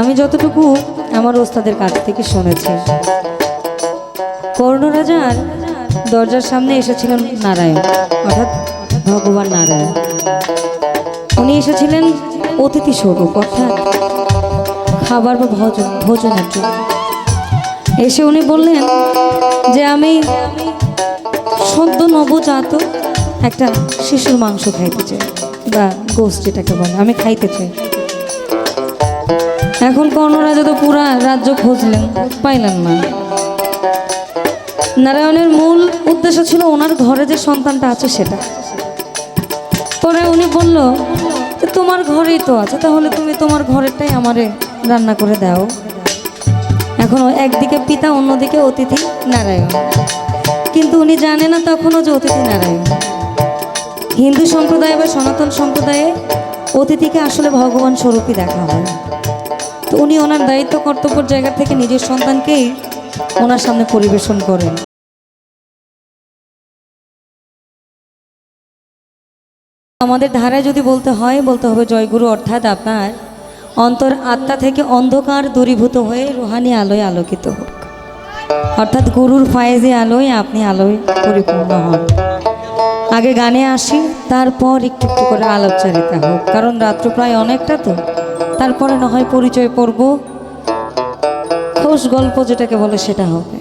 আমি যতটুকু আমার ওস্তাদের কাছ থেকে শুনেছি। কর্ণ রাজার দরজার সামনে এসেছিলেন নারায়ণ, অর্থাৎ ভগবান নারায়ণ। উনি এসেছিলেন অতিথি স্বরূপ, অর্থাৎ খাবার বা ভোজন, ভোজনের জন্য। এসে উনি বললেন যে, আমি সদ্য নবজাত একটা শিশুর মাংস খাইতে চাই, বা গোস যেটাকে বলে, আমি খাইতে চাই। এখন কর্ণরাজা তো পুরা রাজ্য খুঁজলেন, পাইলেন না। নারায়ণের মূল উদ্দেশ্য ছিল ওনার ঘরে যে সন্তানটা আছে সেটা। পরে উনি বলল তোমার ঘরেই তো আছে, তাহলে তুমি তোমার ঘরেরটাই আমারে রান্না করে দাও। এখন একদিকে পিতা, অন্যদিকে অতিথি নারায়ণ। কিন্তু উনি জানে না তখনও যে অতিথি নারায়ণ। হিন্দু সম্প্রদায় বা সনাতন সম্প্রদায়ে অতিথিকে আসলে ভগবান স্বরূপই দেখা হয়। তো উনি ওনার দায়িত্ব কর্তব্যের জায়গা থেকে নিজের সন্তানকেই ওনার সামনে পরিবেশন করেন। আমাদের ধারায় যদি বলতে হয়, বলতে হবে জয়গুরু অর্থাৎ আপনার অন্তর আত্মা থেকে অন্ধকার দূরীভূত হয়ে রুহানি আলোয় আলোকিত হোক। অর্থাৎ গুরুর ফায়েজে আলোয় আপনি আলোয় পরিপূর্ণ হন। আগে গানে আসি, তারপর একটু একটু করে আলোচনারিতা হোক, কারণ রাত্র প্রায় অনেকটা তো। তারপরে না হয় পরিচয় পর্ব খোশ গল্প যেটাকে বলে সেটা হবে।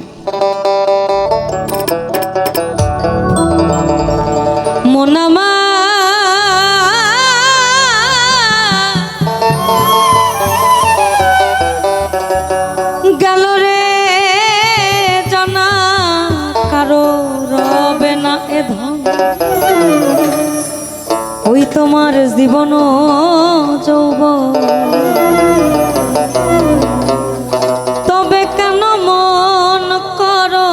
জীবন যৌব তবে কেন মন করো?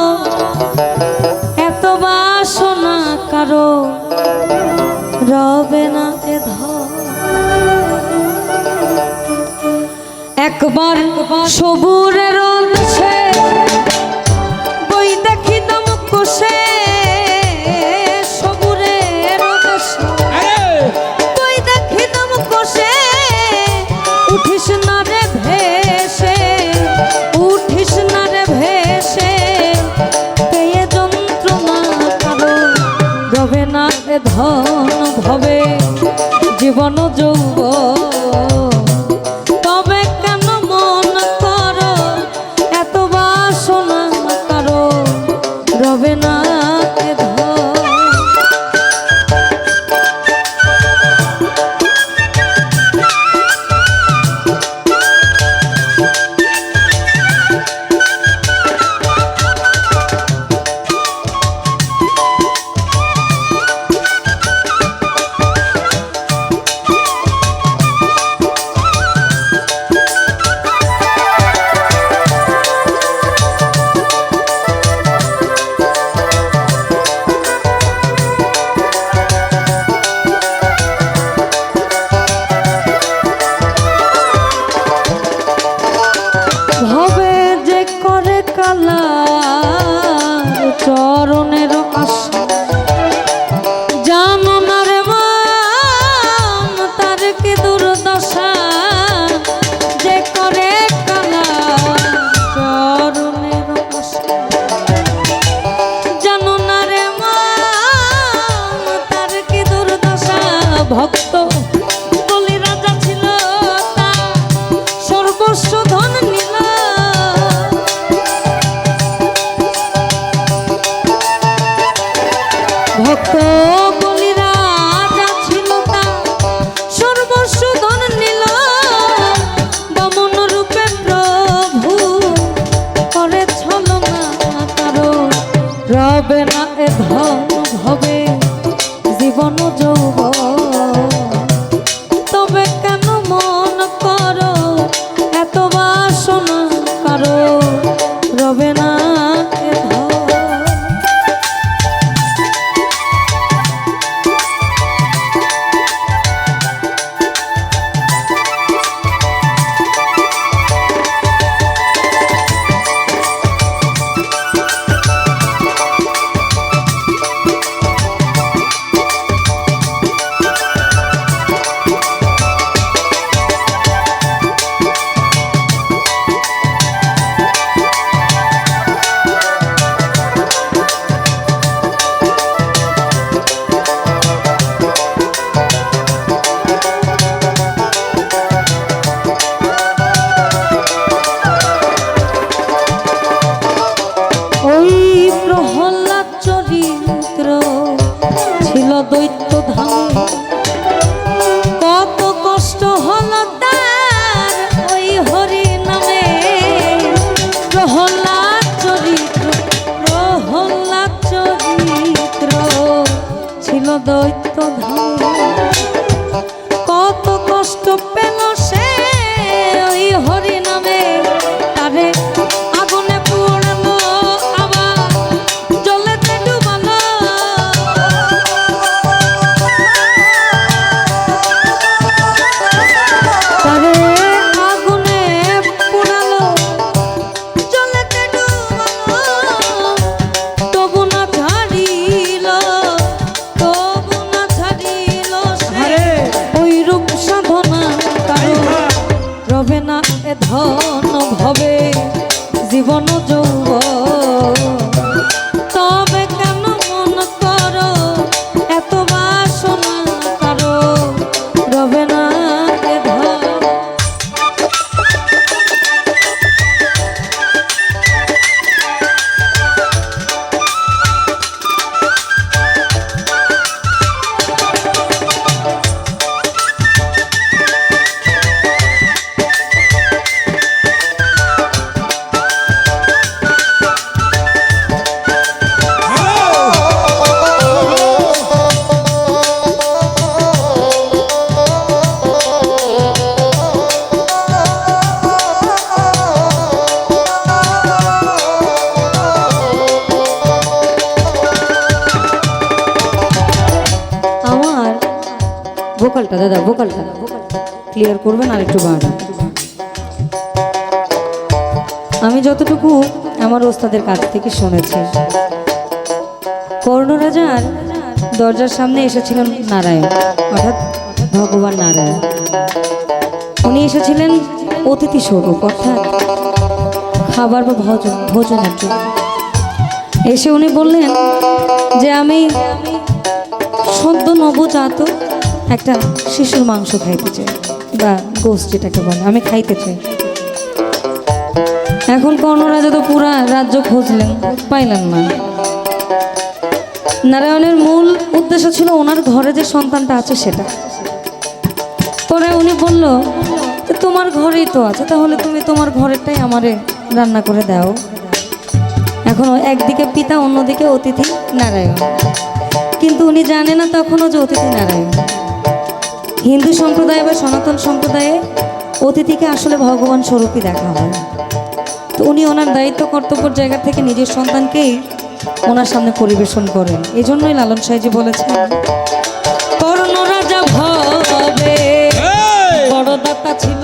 এত বাসনা কারও? রবে না এ একবার সবুরের না ভক্ত ধন ভবে জীবন যৌব ভোকালটা দাদা ভোকালটা ক্লিয়ার করবেন আর একটু বাড়ান। আমি যতটুকু আমার ওস্তাদের কাছ থেকে শুনেছি। কর্ণরাজার দরজার সামনে এসেছিলেন নারায়ণ, অর্থাৎ ভগবান নারায়ণ। উনি এসেছিলেন অতিথি স্বরূপ অর্থাৎ খাবার বা ভোজন, ভোজনের জন্য। এসে উনি বললেন যে, আমি সদ্য নবজাত একটা শিশুর মাংস খাইতে চাই, বা গোস যেটাকে বলে, আমি খাইতে চাই। এখন কর্ণরাজা তো পুরা রাজ্য খুঁজলেন, পাইলেন না। নারায়ণের মূল উদ্দেশ্য ছিল ওনার ঘরে যে সন্তানটা আছে সেটা। পরে উনি বলল তোমার ঘরেই তো আছে, তাহলে তুমি তোমার ঘরেরটাই আমারে রান্না করে দাও। এখন একদিকে পিতা, অন্যদিকে অতিথি নারায়ণ। কিন্তু উনি জানে না তখনও যে অতিথি নারায়ণ। হিন্দু সম্প্রদায় বা সনাতন সম্প্রদায়ে অতিথিকে আসলে ভগবান স্বরূপই দেখা হয়। তো উনি ওনার দায়িত্ব কর্তব্যের জায়গা থেকে নিজের সন্তানকেই ওনার সামনে পরিবেশন করেন। এজন্যই জন্যই লালন সাহেজি বলেছেন কর্ণ রাজা ভবে বড় দাতা ছিল